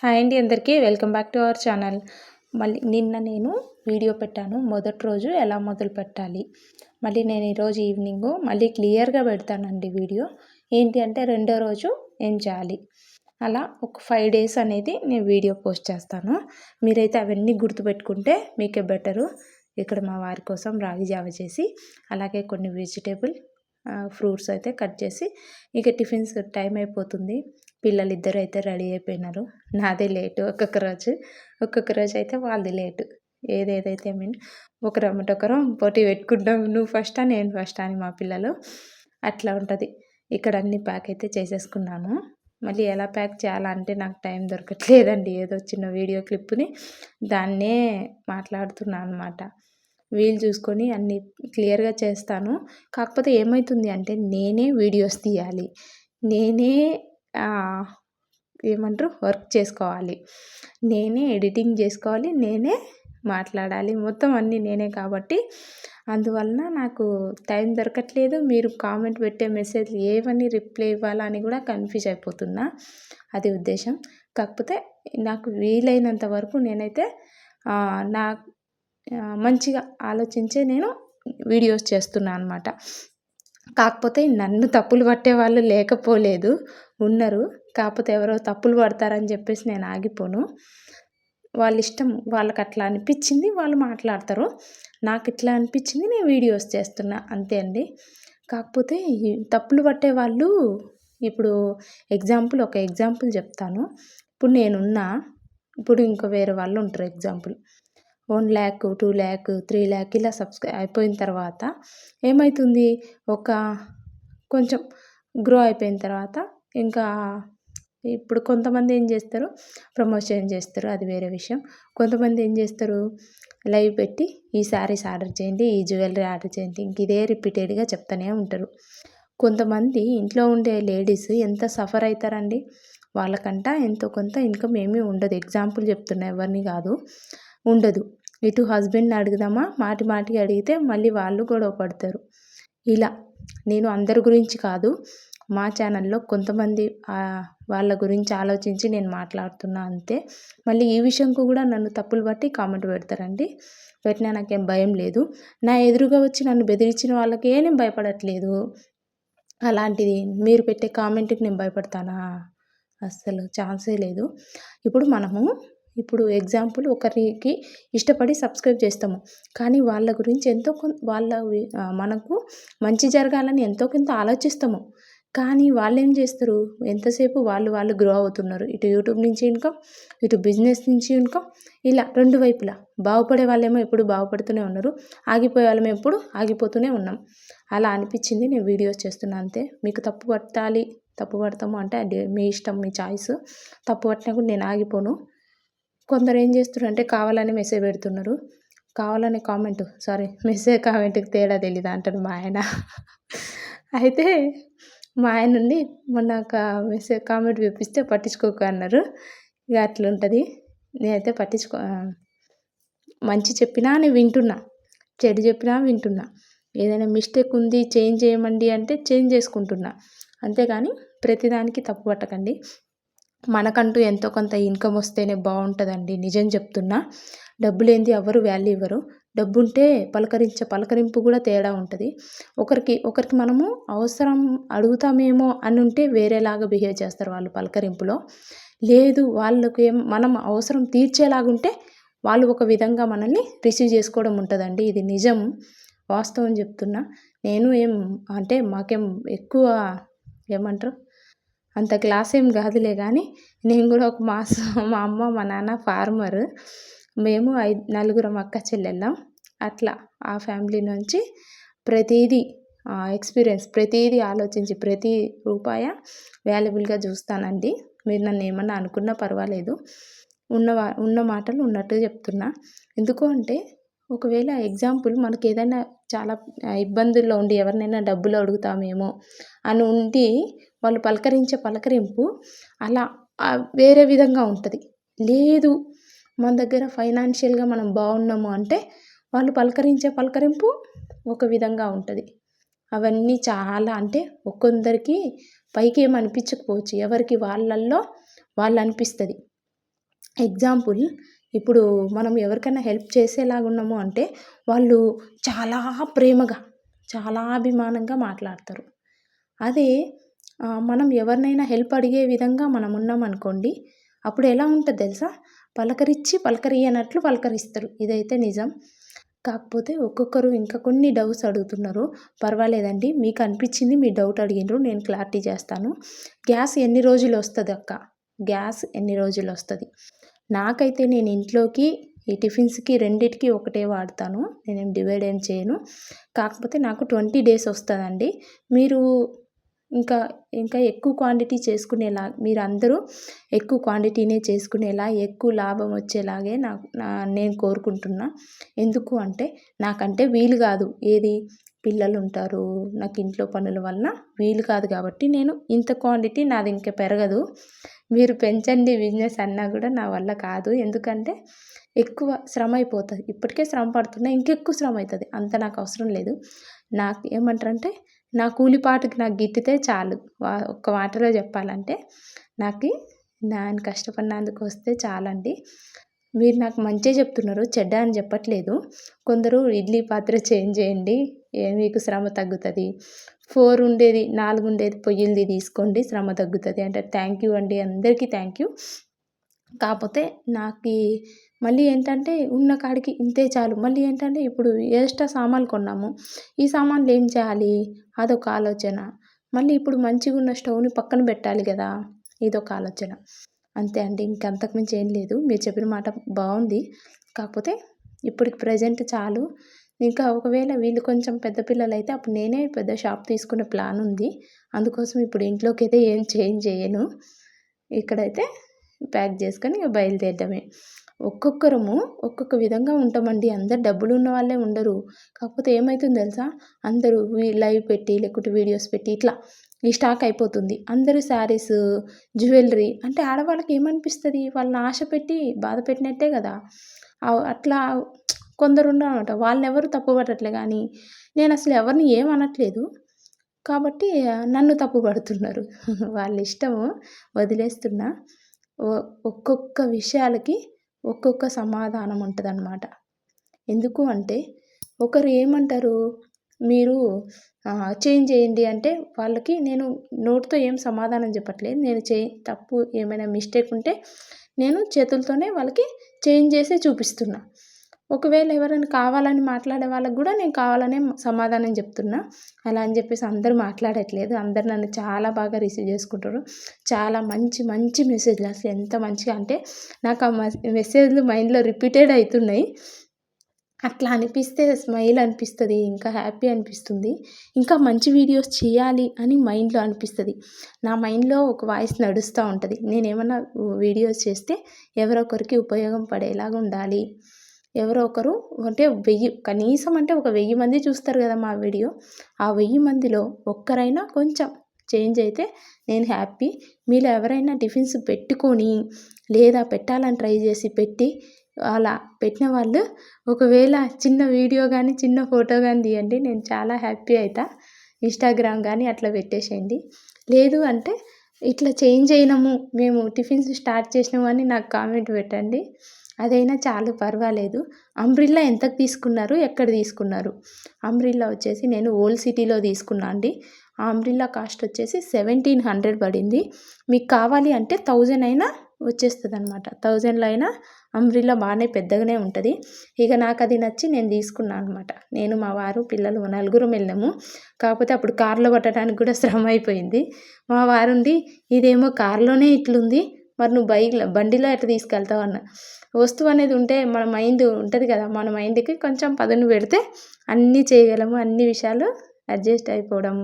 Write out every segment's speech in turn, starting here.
Hi అండి అందరికీ. Welcome back to our channel. మళ్ళీ నిన్న నేను వీడియో పెట్టాను. మొదటి రోజు ఎలా మొదలు పెట్టాలి? మళ్ళీ నేను ఈరోజు ఈవినింగ్ మళ్ళీ క్లియర్గా పెడతానండి వీడియో. ఏంటి అంటే రెండో రోజు ఏం చేయాలి? అలా ఒక ఫైవ్ డేస్ అనేది నేను వీడియో పోస్ట్ చేస్తాను. మీరైతే అవన్నీ గుర్తుపెట్టుకుంటే మీకే బెటరు. ఇక్కడ మా వారి కోసం రాగి జావ చేసి అలాగే కొన్ని వెజిటేబుల్ ఫ్రూట్స్ అయితే కట్ చేసి ఇక టిఫిన్స్ టైం అయిపోతుంది. పిల్లలు అయితే రెడీ అయిపోయినారు. నాదే లేటు ఒక్కొక్క రోజు. ఒక్కొక్క రోజు అయితే వాళ్ళది లేటు. ఏదేదైతే మీన్ ఒకరు ఒకరం పోటీ పెట్టుకుంటాం. నువ్వు ఫస్ట్ నేను ఫస్ట్ అని మా పిల్లలు. అట్లా ఉంటుంది. ఇక్కడ అన్ని ప్యాక్ అయితే చేసేసుకున్నాను. మళ్ళీ ఎలా ప్యాక్ చేయాలంటే నాకు టైం దొరకట్లేదండి. ఏదో చిన్న వీడియో క్లిప్ని దాన్నే మాట్లాడుతున్నాను అనమాట వీలు చూసుకొని అన్ని క్లియర్గా చేస్తాను. కాకపోతే ఏమవుతుంది అంటే నేనే వీడియోస్ తీయాలి. నేనే ఏమంటారు? వర్క్ చేసుకోవాలి. నేనే ఎడిటింగ్ చేసుకోవాలి నేనే మాట్లాడాలి. మొత్తం అన్నీ నేనే కాబట్టి అందువలన నాకు టైం దొరకట్లేదు. మీరు కామెంట్ పెట్టే మెసేజ్ ఏవని రిప్లై ఇవ్వాలని కూడా కన్ఫ్యూజ్ అయిపోతున్నా. అది ఉద్దేశం. కాకపోతే నాకు వీలైనంత వరకు నేనైతే నా మంచిగా ఆలోచించే నేను వీడియోస్ చేస్తున్నాను అనమాట కాకపోతే నన్ను తప్పులు పట్టే వాళ్ళు లేకపోలేదు ఉన్నారు. కాకపోతే ఎవరో తప్పులు పడతారని చెప్పేసి నేను ఆగిపోను. వాళ్ళ ఇష్టం వాళ్ళకి అట్లా అనిపించింది వాళ్ళు మాట్లాడతారు. నాకు ఇట్లా అనిపించింది నేను వీడియోస్ చేస్తున్నా. అంతే అండి. కాకపోతే తప్పులు పట్టే వాళ్ళు ఇప్పుడు ఎగ్జాంపుల్ ఒక ఎగ్జాంపుల్ చెప్తాను. ఇప్పుడు నేనున్నా ఇప్పుడు ఇంకో వేరే వాళ్ళు ఉంటారు example. One lakh two lakh three lakh ఇలా సబ్స్క్రై అయిపోయిన తర్వాత ఏమవుతుంది ఒక కొంచెం గ్రో అయిపోయిన తర్వాత ఇంకా ఇప్పుడు కొంతమంది ఏం చేస్తారు? ప్రమోషన్ చేస్తారు అది వేరే విషయం. కొంతమంది ఏం చేస్తారు? లైవ్ పెట్టి ఈ శారీస్ ఆర్డర్ చేయండి ఈ జ్యువెలరీ ఆర్డర్ చేయండి ఇంక ఇదే రిపీటెడ్గా చెప్తూనే ఉంటారు. కొంతమంది ఇంట్లో ఉండే లేడీస్ ఎంత సఫర్ అవుతారండి వాళ్ళకంట ఎంతో కొంత ఇన్కమ్ ఏమీ ఉండదు. ఎగ్జాంపుల్ చెప్తున్నా ఎవరిని కాదు ఉండదు. ఇటు హస్బెండ్ని అడుగుదామా? మాటి మాటికి అడిగితే మళ్ళీ వాళ్ళు గొడవ పడతారు. ఇలా నేను అందరి గురించి కాదు మా ఛానల్లో కొంతమంది వాళ్ళ గురించి ఆలోచించి నేను మాట్లాడుతున్నా అంతే. మళ్ళీ ఈ విషయంకు కూడా నన్ను తప్పులు బట్టి కామెంట్ పెడతారండి. పెట్టినా నాకేం భయం లేదు. నా ఎదురుగా వచ్చి నన్ను బెదిరించిన వాళ్ళకి నేను భయపడట్లేదు. అలాంటిది మీరు పెట్టే కామెంట్కి నేను భయపడతానా? అస్సలు ఛాన్సే లేదు. ఇప్పుడు మనము ఇప్పుడు ఎగ్జాంపుల్ ఒకరికి ఇష్టపడి సబ్స్క్రైబ్ చేస్తాము. కానీ వాళ్ళ గురించి ఎంతో వాళ్ళ మనకు మంచి జరగాలని ఎంతో కొంత ఆలోచిస్తాము. కానీ వాళ్ళు ఏం చేస్తారు? ఎంతసేపు వాళ్ళు వాళ్ళు గ్రో అవుతున్నారు. ఇటు యూట్యూబ్ నుంచి ఇన్కమ్ ఇటు బిజినెస్ నుంచి ఇన్కమ్ ఇలా రెండు వైపులా. బాగుపడే వాళ్ళేమో ఎప్పుడు బాగుపడుతూనే ఉన్నారు. ఆగిపోయే వాళ్ళమో ఎప్పుడు ఆగిపోతూనే ఉన్నాం. అలా అనిపించింది నేను వీడియోస్ చేస్తున్నా అంతే. మీకు తప్పు పట్టాలి తప్పు పడతాము అంటే అది మీ ఇష్టం మీ చాయిస్. తప్పు పట్టినా కూడా నేను ఆగిపోను. కొందరు ఏం చేస్తున్నారు అంటే కావాలని మెసేజ్ పెడుతున్నారు. కావాలని కామెంట్ సారీ మెసేజ్ కామెంట్కి తేడా తెలీదా అంటారు మా ఆయన. అయితే మా ఆయన నుండి మొన్న ఒక మెసేజ్ కామెంట్ చూపిస్తే పట్టించుకోక అన్నారు. ఇక అట్లుంటుంది నేనైతే పట్టించుకో మంచి చెప్పినా నేను వింటున్నా. చెడు చెప్పినా వింటున్నా. ఏదైనా మిస్టేక్ ఉంది చేంజ్ చేయమండి అంటే చేంజ్ చేసుకుంటున్నా. అంతేగాని ప్రతిదానికి తప్పు పట్టకండి. మనకంటూ ఎంతో కొంత ఇన్కమ్ వస్తేనే బాగుంటుందండి. నిజం చెప్తున్నా. డబ్బు లేనిది ఎవరు వాల్యూ ఇవ్వరు. డబ్బు ఉంటే పలకరించే పలకరింపు కూడా తేడా ఉంటుంది. ఒకరికి ఒకరికి మనము అవసరం అడుగుతామేమో అని ఉంటే వేరేలాగా బిహేవ్ చేస్తారు వాళ్ళు పలకరింపులో. లేదు వాళ్ళకి ఏం మనం అవసరం తీర్చేలాగుంటే వాళ్ళు ఒక విధంగా మనల్ని రిసీవ్ చేసుకోవడం ఉంటుందండి. ఇది నిజం వాస్తవం చెప్తున్నా. నేను ఏం అంటే మాకేం ఎక్కువ ఏమంటారు? అంత క్లాస్ ఏం కాదులే కానీ నేను కూడా ఒక మాసం మా అమ్మ మా నాన్న ఫార్మర్ మేము ఐదు నలుగురం అక్క చెల్లెళ్ళం. అట్లా ఆ ఫ్యామిలీ నుంచి ప్రతిదీ ఎక్స్పీరియన్స్ ప్రతిదీ ఆలోచించి ప్రతి రూపాయ వాల్యుబుల్గా చూస్తానండి. మీరు నన్ను ఏమన్నా అనుకున్నా పర్వాలేదు. ఉన్న ఉన్న మాటలు ఉన్నట్టు చెప్తున్నా. ఎందుకు అంటే ఒకవేళ ఎగ్జాంపుల్ మనకి ఏదైనా చాలా ఇబ్బందుల్లో ఉండి ఎవరినైనా డబ్బులు అడుగుతామేమో అని ఉండి వాళ్ళు పలకరించే పలకరింపు అలా వేరే విధంగా ఉంటుంది. లేదు మన దగ్గర ఫైనాన్షియల్గా మనం బాగున్నాము అంటే వాళ్ళు పలకరించే పలకరింపు ఒక విధంగా ఉంటుంది. అవన్నీ చాలా అంటే ఒక్కొందరికి పైకి ఏమి అనిపించకపోవచ్చు. ఎవరికి వాళ్ళల్లో వాళ్ళు అనిపిస్తుంది. ఎగ్జాంపుల్ ఇప్పుడు మనం ఎవరికైనా హెల్ప్ చేసేలాగా ఉన్నాము అంటే వాళ్ళు చాలా ప్రేమగా చాలా అభిమానంగా మాట్లాడతారు. అదే మనం ఎవరినైనా హెల్ప్ అడిగే విధంగా మనం ఉన్నాం అనుకోండి అప్పుడు ఎలా ఉంటుంది తెలుసా? పలకరించి పలకరియనట్లు పలకరిస్తారు. ఇదైతే నిజం. కాకపోతే ఒక్కొక్కరు ఇంకా కొన్ని డౌట్స్ అడుగుతున్నారు. పర్వాలేదండి మీకు అనిపించింది మీ డౌట్ అడిగినారు నేను క్లారిటీ చేస్తాను. గ్యాస్ ఎన్ని రోజులు వస్తుంది అక్క? గ్యాస్ ఎన్ని రోజులు వస్తుంది? నాకైతే నేను ఇంట్లోకి ఈ టిఫిన్స్కి రెండిటికి ఒకటే వాడతాను. నేనేం డివైడ్ ఏం చేయను. కాకపోతే నాకు ట్వంటీ డేస్ వస్తుందండి. మీరు ఇంకా ఇంకా ఎక్కువ క్వాంటిటీ చేసుకునేలా మీరు అందరూ ఎక్కువ క్వాంటిటీనే చేసుకునేలా ఎక్కువ లాభం వచ్చేలాగే నాకు నా నేను కోరుకుంటున్నా. ఎందుకు అంటే నాకంటే వీలు కాదు. ఏది? పిల్లలు ఉంటారు నాకు ఇంట్లో పనుల వలన వీలు కాదు కాబట్టి నేను ఇంత క్వాంటిటీ నాది ఇంకా పెరగదు. మీరు పెంచండి బిజినెస్ అన్నా కూడా నా వల్ల కాదు. ఎందుకంటే ఎక్కువ శ్రమ అయిపోతుంది ఇప్పటికే శ్రమ పడుతున్నా ఇంకెక్కువ శ్రమ అవుతుంది అంత నాకు అవసరం లేదు. నాకు ఏమంటారంటే నా కూలిపాటుకి నాకు గిట్టితే చాలు. వా ఒక్క మాటలో చెప్పాలంటే నాకు నేను కష్టపడినందుకు వస్తే చాలండి. మీరు నాకు మంచిగా చెప్తున్నారు చెడ్డ అని చెప్పట్లేదు. కొందరు ఇడ్లీ పాత్ర చేంజ్ చేయండి ఏ మీకు శ్రమ తగ్గుతుంది. ఫోర్ ఉండేది నాలుగు ఉండేది పొయ్యిలది తీసుకోండి శ్రమ తగ్గుతుంది. అంటే థ్యాంక్ యూ అండి అందరికీ థ్యాంక్ యూ కాకపోతే నాకు మళ్ళీ ఏంటంటే ఉన్న కాడికి ఇంతే చాలు. మళ్ళీ ఏంటంటే ఇప్పుడు ఎక్స్ట్రా సామాన్లు కొన్నాము. ఈ సామాన్లు ఏం చేయాలి? అదొక ఆలోచన. మళ్ళీ ఇప్పుడు మంచిగా ఉన్న స్టవ్ని పక్కన పెట్టాలి కదా? ఇదొక ఆలోచన. అంతే అండి. ఇంకంతకుమించి ఏం లేదు. మీరు చెప్పిన మాట బాగుంది. కాకపోతే ఇప్పటికి ప్రజెంట్ చాలు. ఇంకా ఒకవేళ వీళ్ళు కొంచెం పెద్ద పిల్లలు అయితే అప్పుడు నేనే పెద్ద షాప్ తీసుకునే ప్లాన్ ఉంది. అందుకోసం ఇప్పుడు ఇంట్లోకి అయితే ఏం చేంజ్ చేయను. ఇక్కడైతే ప్యాక్ చేసుకొని ఇక బయలుదేరడమే. ఒక్కొక్కరము ఒక్కొక్క విధంగా ఉంటామండి. అందరు డబ్బులు ఉన్న వాళ్ళే ఉండరు. కాకపోతే ఏమవుతుంది తెలుసా? అందరూ లైవ్ పెట్టి లేకుంటే వీడియోస్ పెట్టి ఇట్లా ఈ స్టాక్ అయిపోతుంది. అందరూ శారీస్ జ్యువెలరీ అంటే ఆడవాళ్ళకి ఏమనిపిస్తుంది? వాళ్ళని ఆశ పెట్టి బాధ పెట్టినట్టే కదా. అట్లా కొందరు ఉన్నారన్నమాట. వాళ్ళని ఎవరు తప్పు పట్టట్లే కానీ నేను అసలు ఎవరిని ఏమనట్లేదు. కాబట్టి నన్ను తప్పు పడుతున్నారు వాళ్ళ ఇష్టము వదిలేస్తున్నా. ఒ- ఒక్కొక్క విషయాలకి ఒక్కొక్క సమాధానం ఉంటుందన్నమాట. ఎందుకు అంటే ఒకరు ఏమంటారు మీరు చేంజ్ చేయండి అంటే వాళ్ళకి నేను నోటితో ఏం సమాధానం చెప్పట్లేదు. నేను చే తప్పు ఏమైనా మిస్టేక్ ఉంటే నేను చేతులతోనే వాళ్ళకి చేంజ్ చేసి చూపిస్తున్నా. ఒకవేళ ఎవరైనా కావాలని మాట్లాడే వాళ్ళకి కూడా నేను కావాలనే సమాధానం చెప్తున్నా. అలా అని చెప్పేసి అందరూ మాట్లాడట్లేదు. అందరు నన్ను చాలా బాగా రిసీవ్ చేసుకుంటారు. చాలా మంచి మంచి మెసేజ్లు. అసలు ఎంత మంచిగా అంటే నాకు ఆ మెసేజ్లు మైండ్లో రిపీటెడ్ అవుతున్నాయి అట్లా అనిపిస్తే స్మైల్ అనిపిస్తుంది ఇంకా హ్యాపీ అనిపిస్తుంది. ఇంకా మంచి వీడియోస్ చేయాలి అని మైండ్లో అనిపిస్తుంది. నా మైండ్లో ఒక వాయిస్ నడుస్తూ ఉంటుంది. నేనేమన్నా వీడియోస్ చేస్తే ఎవరొకరికి ఉపయోగం పడేలాగా ఉండాలి. ఎవరో ఒకరు అంటే వెయ్యి కనీసం అంటే ఒక వెయ్యి మంది చూస్తారు కదా మా వీడియో. ఆ వెయ్యి మందిలో ఒక్కరైనా కొంచెం చేంజ్ అయితే నేను హ్యాపీ. మీలో ఎవరైనా టిఫిన్స్ పెట్టుకొని లేదా పెట్టాలని ట్రై చేసి పెట్టి అలా పెట్టిన వాళ్ళు ఒకవేళ చిన్న వీడియో కానీ చిన్న ఫోటో కానీ తీయండి. నేను చాలా హ్యాపీ అవుతా ఇన్స్టాగ్రామ్ కానీ అట్లా పెట్టేసేయండి. లేదు అంటే ఇట్లా చేంజ్ అయినాము మేము టిఫిన్స్ స్టార్ట్ చేసినాము అని నాకు కామెంట్ పెట్టండి. అదైనా చాలు పర్వాలేదు. అంబ్రిల్లా ఎంతకు తీసుకున్నారు? ఎక్కడ తీసుకున్నారు? అంబ్రిల్లా వచ్చేసి నేను ఓల్డ్ సిటీలో తీసుకున్నా అండి. ఆ అంబ్రిల్లా కాస్ట్ వచ్చేసి సెవెంటీన్ హండ్రెడ్ పడింది. మీకు కావాలి అంటే థౌజండ్ అయినా వచ్చేస్తుంది అనమాట థౌజండ్లో అయినా అంబ్రిల్లా బాగానే పెద్దగానే ఉంటుంది. ఇక నాకు అది నచ్చి నేను తీసుకున్నాను అనమాట నేను మా వారు పిల్లలు నలుగురం వెళ్ళాము కాకపోతే అప్పుడు కార్లో పట్టడానికి కూడా శ్రమ అయిపోయింది. మా వారుండి ఇదేమో కార్లోనే ఇట్లుంది. మరి నువ్వు బైక్లో బండిలో ఎట్లా తీసుకెళ్తావు అన్న. వస్తువు అనేది ఉంటే మన మైండ్ ఉంటుంది కదా మన మైండ్కి కొంచెం పదును పెడితే అన్నీ చేయగలము అన్ని విషయాలు అడ్జస్ట్ అయిపోవడం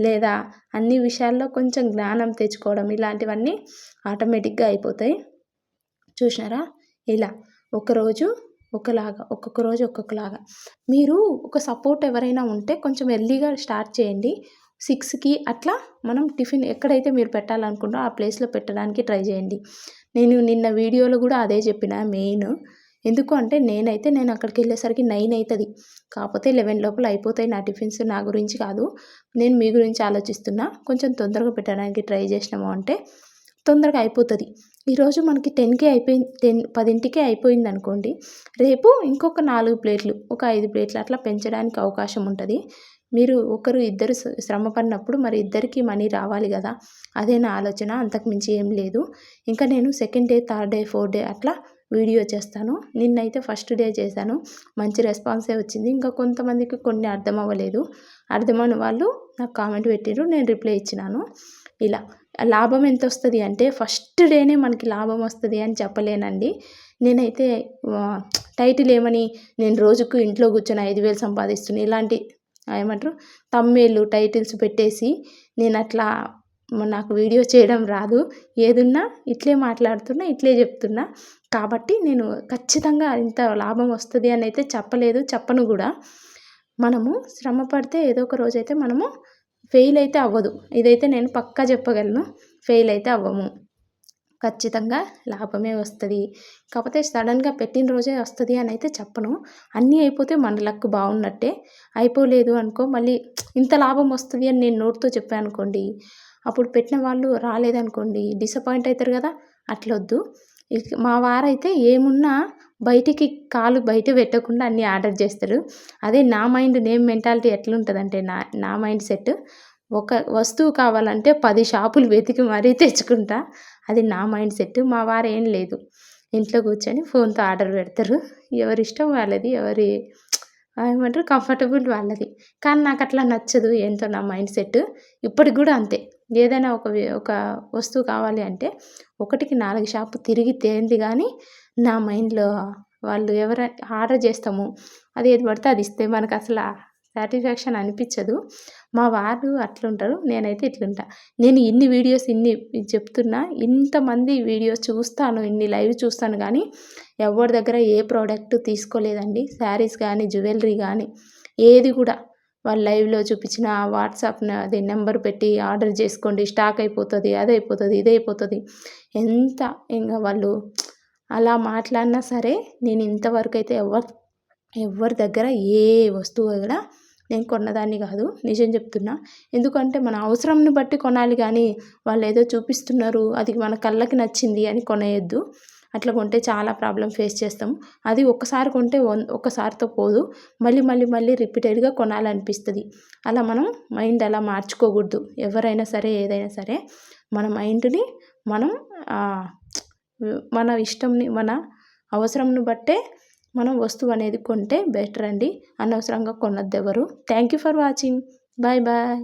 లేదా అన్ని విషయాల్లో కొంచెం జ్ఞానం తెచ్చుకోవడం ఇలాంటివన్నీ ఆటోమేటిక్గా అయిపోతాయి. చూసినారా? ఇలా ఒకరోజు ఒకలాగా ఒక్కొక్క రోజు ఒక్కొక్కలాగా. మీరు ఒక సపోర్ట్ ఎవరైనా ఉంటే కొంచెం ఎర్లీగా స్టార్ట్ చేయండి. సిక్స్కి అట్లా మనం టిఫిన్ ఎక్కడైతే మీరు పెట్టాలనుకుంటారో ఆ ప్లేస్లో పెట్టడానికి ట్రై చేయండి. నేను నిన్న వీడియోలో కూడా అదే చెప్పిన మెయిన్. ఎందుకు అంటే నేనైతే నేను అక్కడికి వెళ్ళేసరికి నైన్ అవుతుంది కాకపోతే లెవెన్ లోపల అయిపోతాయి నా టిఫిన్స్. నా గురించి కాదు. నేను మీ గురించి ఆలోచిస్తున్నా. కొంచెం తొందరగా పెట్టడానికి ట్రై చేసినాము అంటే తొందరగా అయిపోతుంది. ఈరోజు మనకి టెన్కి అయిపోయింది టెన్ పదింటికి అయిపోయింది అనుకోండి రేపు ఇంకొక నాలుగు ప్లేట్లు ఒక ఐదు ప్లేట్లు అట్లా పెంచడానికి అవకాశం ఉంటుంది. మీరు ఒకరు ఇద్దరు శ్రమ పడినప్పుడు మరి ఇద్దరికి మనీ రావాలి కదా అదే నా ఆలోచన అంతకుమించి ఏం లేదు. ఇంకా నేను second day third day fourth day అట్లా వీడియో చేస్తాను. నిన్నైతే ఫస్ట్ డే చేశాను. మంచి రెస్పాన్సే వచ్చింది. ఇంకా కొంతమందికి కొన్ని అర్థం అవ్వలేదు. అర్థమైన వాళ్ళు నాకు కామెంట్ పెట్టారు నేను రిప్లై ఇచ్చినాను. ఇలా. లాభం ఎంత వస్తుంది అంటే ఫస్ట్ డేనే మనకి లాభం వస్తుంది అని చెప్పలేనండి. నేనైతే టైటిల్ ఏమని నేను రోజుకు ఇంట్లో కూర్చొని ఐదు వేలు సంపాదిస్తున్నాను ఇలాంటి ఏమంటారు తమ్మేళ్ళు టైటిల్స్ పెట్టేసి నేను అట్లా నాకు వీడియో చేయడం రాదు. ఏదున్నా ఇట్లే మాట్లాడుతున్నా ఇట్లే చెప్తున్నా. కాబట్టి నేను ఖచ్చితంగా ఇంత లాభం వస్తుంది అని అయితే చెప్పలేదు చెప్పను కూడా. మనము శ్రమ పడితే ఏదో ఒక రోజైతే మనము ఫెయిల్ అయితే అవ్వదు. ఇదైతే నేను పక్కా చెప్పగలను. ఫెయిల్ అయితే అవ్వము. ఖచ్చితంగా లాభమే వస్తుంది. కాకపోతే సడన్గా పెట్టిన రోజే వస్తుంది అని అయితే చెప్పను. అన్నీ అయిపోతే మన లక్ బాగున్నట్టే. అయిపోలేదు అనుకో మళ్ళీ ఇంత లాభం వస్తుంది అని నేను నోటితో చెప్పాను అనుకోండి. అప్పుడు పెట్టిన వాళ్ళు రాలేదనుకోండి. డిసప్పాయింట్ అవుతారు కదా. అట్లొద్దు. మా వారైతే ఏమున్నా బయటికి కాలు బయట పెట్టకుండా అన్నీ ఆర్డర్ చేస్తారు. అదే నా మైండ్ నేమ్ మెంటాలిటీ ఎట్లుంటుందంటే నా నా మైండ్ సెట్ ఒక వస్తువు కావాలంటే పది షాపులు వెతికి మరీ తెచ్చుకుంటా. అది నా మైండ్ సెట్ మా వారు ఏం లేదు. ఇంట్లో కూర్చొని ఫోన్తో ఆర్డర్ పెడతారు. ఎవరి ఇష్టం వాళ్ళది ఎవరి ఏమంటారు కంఫర్టబుల్ వాళ్ళది. కానీ నాకు అట్లా నచ్చదు ఏంటో నా మైండ్ సెట్. ఇప్పటికి కూడా అంతే. ఏదైనా ఒక ఒక వస్తువు కావాలి అంటే ఒకటికి నాలుగు షాపు తిరిగి తేంది కానీ నా మైండ్లో వాళ్ళు ఎవర ఆర్డర్ చేస్తాము అది ఏది పడితే అది ఇస్తే మనకు అసలు సాటిస్ఫాక్షన్ అనిపించదు. మా వారు అట్లుంటారు నేనైతే ఇట్లుంటా. నేను ఇన్ని వీడియోస్ ఇన్ని చెప్తున్నా ఇంతమంది వీడియోస్ చూస్తాను ఇన్ని లైవ్ చూస్తాను కానీ ఎవరి దగ్గర ఏ ప్రోడక్ట్ తీసుకోలేదండి. శారీస్ కానీ జ్యువెలరీ కానీ ఏది కూడా వాళ్ళు లైవ్లో చూపించిన వాట్సాప్ అది నెంబర్ పెట్టి ఆర్డర్ చేసుకోండి స్టాక్ అయిపోతుంది అది అయిపోతుంది ఇది అయిపోతుంది. ఎంత ఇంకా వాళ్ళు అలా మాట్లాడినా సరే నేను ఇంతవరకు అయితే ఎవరు ఎవరి దగ్గర ఏ వస్తువు కూడా నేను కొన్నదాన్ని కాదు నిజం చెప్తున్నా. ఎందుకంటే మన అవసరంని బట్టి కొనాలి కానీ వాళ్ళు ఏదో చూపిస్తున్నారు అది మన కళ్ళకి నచ్చింది అని కొనేయద్దు. అట్లా కొంటే చాలా ప్రాబ్లం ఫేస్ చేస్తాం అది ఒక్కసారి కొంటే ఒక్కసారితో పోదు. మళ్ళీ మళ్ళీ మళ్ళీ రిపీటెడ్గా కొనాలనిపిస్తుంది. అలా మనం మైండ్ అలా మార్చుకోకూడదు. ఎవరైనా సరే ఏదైనా సరే మన మైండ్ని మనం మన ఇష్టంని మన అవసరంను బట్టే మనం వస్తువు అనేది కొంటే బెటర్ అండి. అనవసరంగా కొనొద్దు ఎవరు thank you for watching. Bye bye.